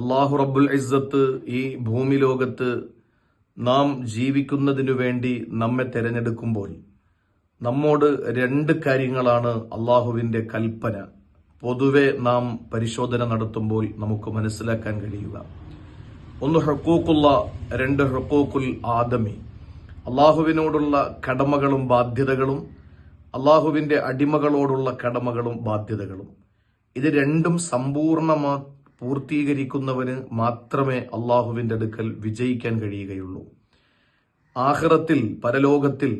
അള്ളാഹു റബ്ബുൽ ഇസ്സത്ത് ഈ ഭൂമി ലോകത്ത് നാം ജീവിക്കുന്നതിനു വേണ്ടി നമ്മെ തിരഞ്ഞെടുക്കുമ്പോൾ നമ്മോട് രണ്ട് കാര്യങ്ങളാണ് അള്ളാഹുവിന്റെ കൽപ്പന. പൊതുവെ നാം പരിശോധന നടത്തുമ്പോൾ നമുക്ക് മനസ്സിലാക്കാൻ കഴിയുക. ഒന്ന് ഹക്കൂക്കുള്ള രണ്ട് ഹക്കൂക്കുൽ ആദമി. അള്ളാഹുവിനോടുള്ള കടമകളും ബാധ്യതകളും അള്ളാഹുവിന്റെ അടിമകളോടുള്ള കടമകളും ബാധ്യതകളും. ഇത് രണ്ടും സമ്പൂർണമാ പൂർത്തീകരിക്കുന്നവന് മാത്രമേ അള്ളാഹുവിന്റെ അടുക്കൽ വിജയിക്കാൻ കഴിയുകയുള്ളൂ. ആഹ്റത്തിൽ പരലോകത്തിൽ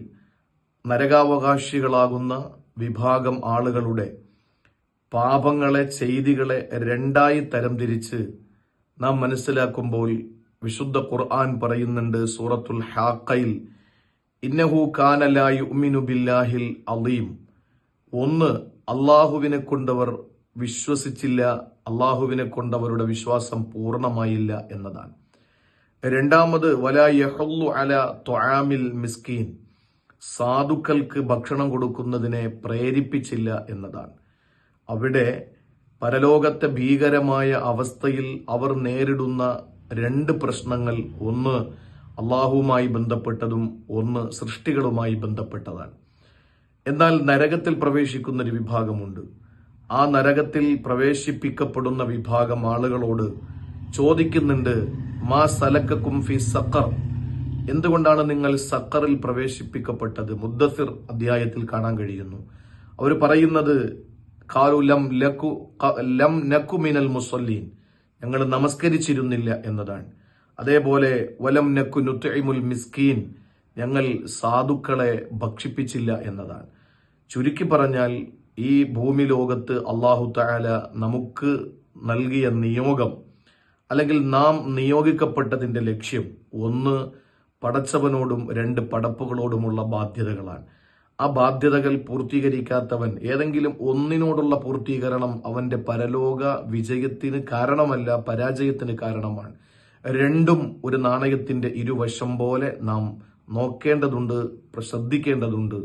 നരകാവകാശികളാകുന്ന വിഭാഗം ആളുകളുടെ പാപങ്ങളെ ചെയ്തികളെ രണ്ടായി തരംതിരിച്ച് നാം മനസ്സിലാക്കുമ്പോൾ വിശുദ്ധ ഖുർആൻ പറയുന്നുണ്ട് സൂറത്തുൽ ഹാക്കയിൽ ഇന്നഹു കാനലായു ഉമിനു ബില്ലാഹിൽ അലീം ഒന്ന് അള്ളാഹുവിനെ കൊണ്ടവർ വിശ്വസിച്ചില്ല അള്ളാഹുവിനെ കൊണ്ട് അവരുടെ വിശ്വാസം പൂർണമായില്ല എന്നതാണ്. രണ്ടാമത് വലാ യഹല്ലു അല ത്വആമിൽ മിസ്കീൻ. സാധുക്കൾക്ക് ഭക്ഷണം കൊടുക്കുന്നതിനെ പ്രേരിപ്പിച്ചില്ല എന്നതാണ്. അവിടെ പരലോകത്തെ ഭീകരമായ അവസ്ഥയിൽ അവർ നേരിടുന്ന രണ്ട് പ്രശ്നങ്ങൾ ഒന്ന് അള്ളാഹുവുമായി ബന്ധപ്പെട്ടതും ഒന്ന് സൃഷ്ടികളുമായി ബന്ധപ്പെട്ടതാണ്. എന്നാൽ നരകത്തിൽ പ്രവേശിക്കുന്ന ഒരു വിഭാഗമുണ്ട്. ആ നരകത്തിൽ പ്രവേശിപ്പിക്കപ്പെടുന്ന വിഭാഗം ആളുകളോട് ചോദിക്കുന്നുണ്ട് മാ സലക്കും ഫി സക്കർ എന്തുകൊണ്ടാണ് നിങ്ങൾ സക്കറിൽ പ്രവേശിപ്പിക്കപ്പെട്ടത്? മുദ്ദസിർ അധ്യായത്തിൽ കാണാൻ കഴിയുന്നു. അവർ പറയുന്നത് കാലു ലം ലക്കു ലം നക്കു മിനൽ മുസല്ലീൻ. ഞങ്ങൾ നമസ്കരിച്ചിരുന്നില്ല എന്നതാണ്. അതേപോലെ വലം നക്കു നുത്തൈമുൽ മിസ്കീൻ. ഞങ്ങൾ സാധുക്കളെ ഭക്ഷിപ്പിച്ചില്ല എന്നതാണ്. ചുരുക്കി പറഞ്ഞാൽ ഈ ഭൂമി ലോകത്ത് അള്ളാഹു താല നമുക്ക് നൽകിയ നിയോഗം അല്ലെങ്കിൽ നാം നിയോഗിക്കപ്പെട്ടതിന്റെ ലക്ഷ്യം ഒന്ന് പടച്ചവനോടും രണ്ട് പടപ്പുകളോടുമുള്ള ബാധ്യതകളാണ്. ആ ബാധ്യതകൾ പൂർത്തീകരിക്കാത്തവൻ ഏതെങ്കിലും ഒന്നിനോടുള്ള പൂർത്തീകരണം അവന്റെ പരലോക വിജയത്തിന് കാരണമല്ല പരാജയത്തിന് കാരണമാണ്. രണ്ടും ഒരു നാണയത്തിന്റെ ഇരുവശം പോലെ നാം നോക്കേണ്ടതുണ്ട് ശ്രദ്ധിക്കേണ്ടതുണ്ട്